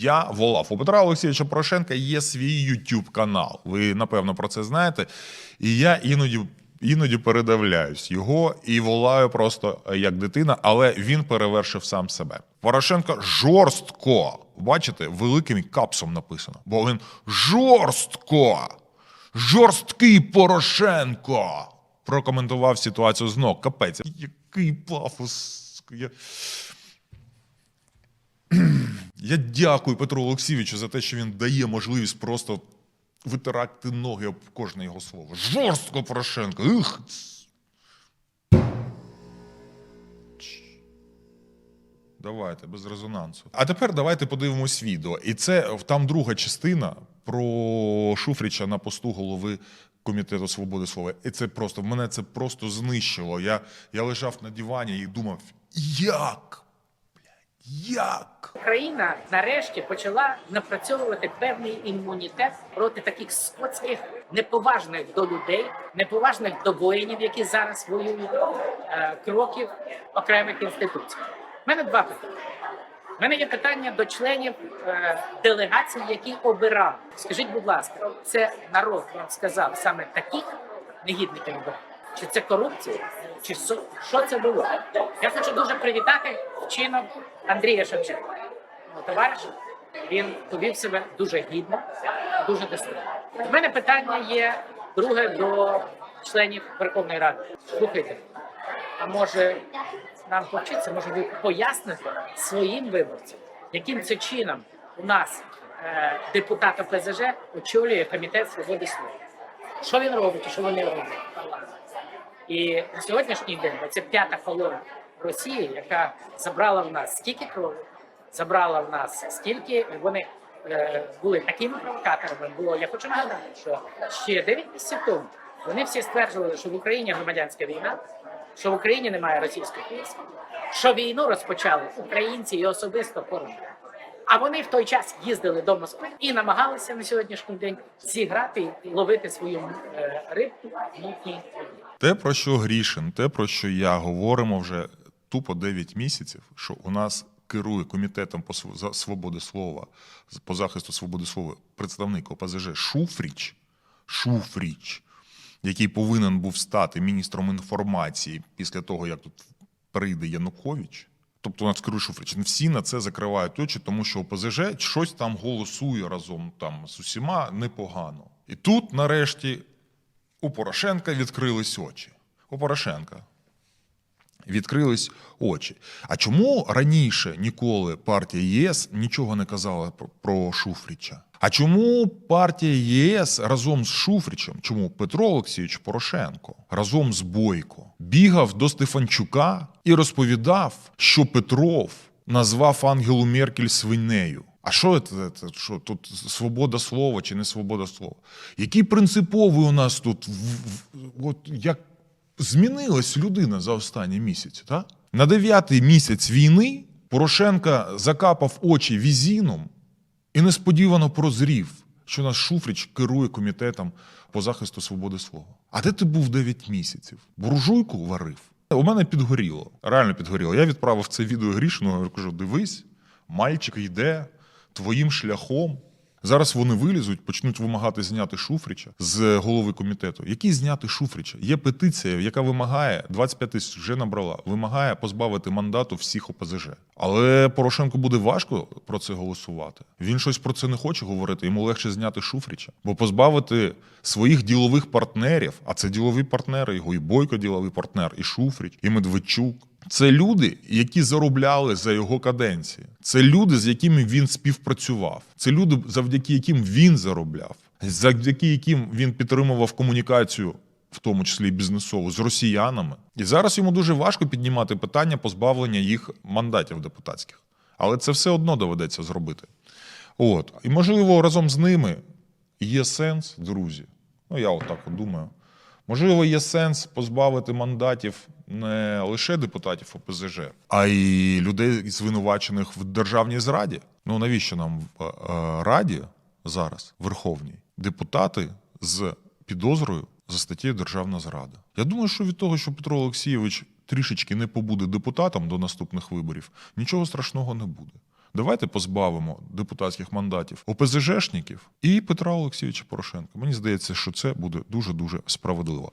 Я волав. У Петра Олексійовича Порошенка є свій YouTube канал. Ви напевно про це знаєте. І я іноді. Іноді передивляюсь його і волаю просто е, як дитина, але він перевершив сам себе. Порошенко жорстко. Бачите, великим капсом написано. Бо він жорстко. Жорсткий Порошенко. Прокоментував ситуацію знов. Капець. Який пафос. Я... Я дякую Петру Олексійовичу за те, що він дає можливість просто витирати ноги об кожне його слово. Жорстко Порошенко. Ух. Давайте без резонансу. А тепер давайте подивимось відео. І це там друга частина про Шуфріча на посту голови комітету свободи слова. І це просто мене це просто знищило. Я, я лежав на дивані і думав, як? Як? Україна нарешті почала напрацьовувати певний імунітет проти таких скотських неповажних до людей, неповажних до воїнів, які зараз воюють, е, кроків окремих інституцій. У мене два питання. У мене є питання до членів е, делегацій, які обирали. Скажіть, будь ласка, це народ вам сказав саме таких негідників? Чи це корупція? Чи що, це було? Я хочу дуже привітати вчинок Андрія Шевченка. Ну, Товариш, він повів себе дуже гідно, дуже достойно. У мене питання є друге до членів Верховної Ради. Слухайте, а може нам повчиться, може ви поясните своїм виборцям, яким це чином у нас е, депутат ОПЗЖ очолює комітет свободи слова. Що він робить і що вони роблять? І на сьогоднішній день це п'ята колона Росії, яка забрала в нас скільки крові, забрала в нас скільки вони е, були такими провокаторами. Було я хочу нагадати, що ще 9 місяців тому вони всі стверджували, що в Україні громадянська війна, що в Україні немає російських військ, що війну розпочали українці і особисто Порошенко. А вони в той час їздили до Москви і намагалися на сьогоднішній день зіграти і ловити свою е, рибку в воді. Те, про що Грішин, те, про що я говоримо вже тупо 9 місяців, що у нас керує комітетом по св- за свободи слова, по захисту свободи слова представник ОПЗЖ Шуфріч, Шуфріч, який повинен був стати міністром інформації після того, як тут прийде Янукович. Тобто у нас Шуфрич. Всі на це закривають очі, тому що ОПЗЖ щось там голосує разом там з усіма непогано. І тут, нарешті, у Порошенка відкрились очі. У Порошенка відкрились очі. А чому раніше ніколи партія ЄС нічого не казала про, Шуфріча? А чому партія ЄС разом з Шуфрічем, чому Петро Олексійович Порошенко разом з Бойко бігав до Стефанчука і розповідав, що Петров назвав Ангелу Меркель свинею? А що це, це що тут свобода слова чи не свобода слова? Який принциповий у нас тут от як змінилась людина за останні місяці? Та? На дев'ятий місяць війни Порошенка закапав очі візіном і несподівано прозрів, що наш Шуфрич керує комітетом по захисту свободи слова. А де ти був 9 місяців? Буржуйку варив? У мене підгоріло. Реально підгоріло. Я відправив це відео Грішину, кажу: дивись, мальчик йде твоїм шляхом. Зараз вони вилізуть, почнуть вимагати зняти Шуфрича з голови комітету. Який зняти Шуфрича? Є петиція, яка вимагає 25 тисяч вже набрала, вимагає позбавити мандату всіх ОПЗЖ. Але Порошенку буде важко про це голосувати. Він щось про це не хоче говорити. Йому легше зняти Шуфрича, бо позбавити своїх ділових партнерів, а це ділові партнери, його і Бойко діловий партнер, і Шуфрич, і Медведчук. Це люди, які заробляли за його каденції. Це люди, з якими він співпрацював. Це люди, завдяки яким він заробляв, завдяки яким він підтримував комунікацію, в тому числі бізнесову, з росіянами. І зараз йому дуже важко піднімати питання позбавлення їх мандатів депутатських. Але це все одно доведеться зробити. От. І можливо, разом з ними є сенс, друзі. Ну, я отак от думаю. Можливо, є сенс позбавити мандатів не лише депутатів ОПЗЖ, а й людей, звинувачених в державній зраді. Ну навіщо нам в е, раді зараз, Верховній, депутати з підозрою за статтєю Державна зрада? Я думаю, що від того, що Петро Олексійович трішечки не побуде депутатом до наступних виборів, нічого страшного не буде. Давайте позбавимо депутатських мандатів ОПЗЖшників і Петра Олексійовича Порошенка. Мені здається, що це буде дуже дуже справедливо.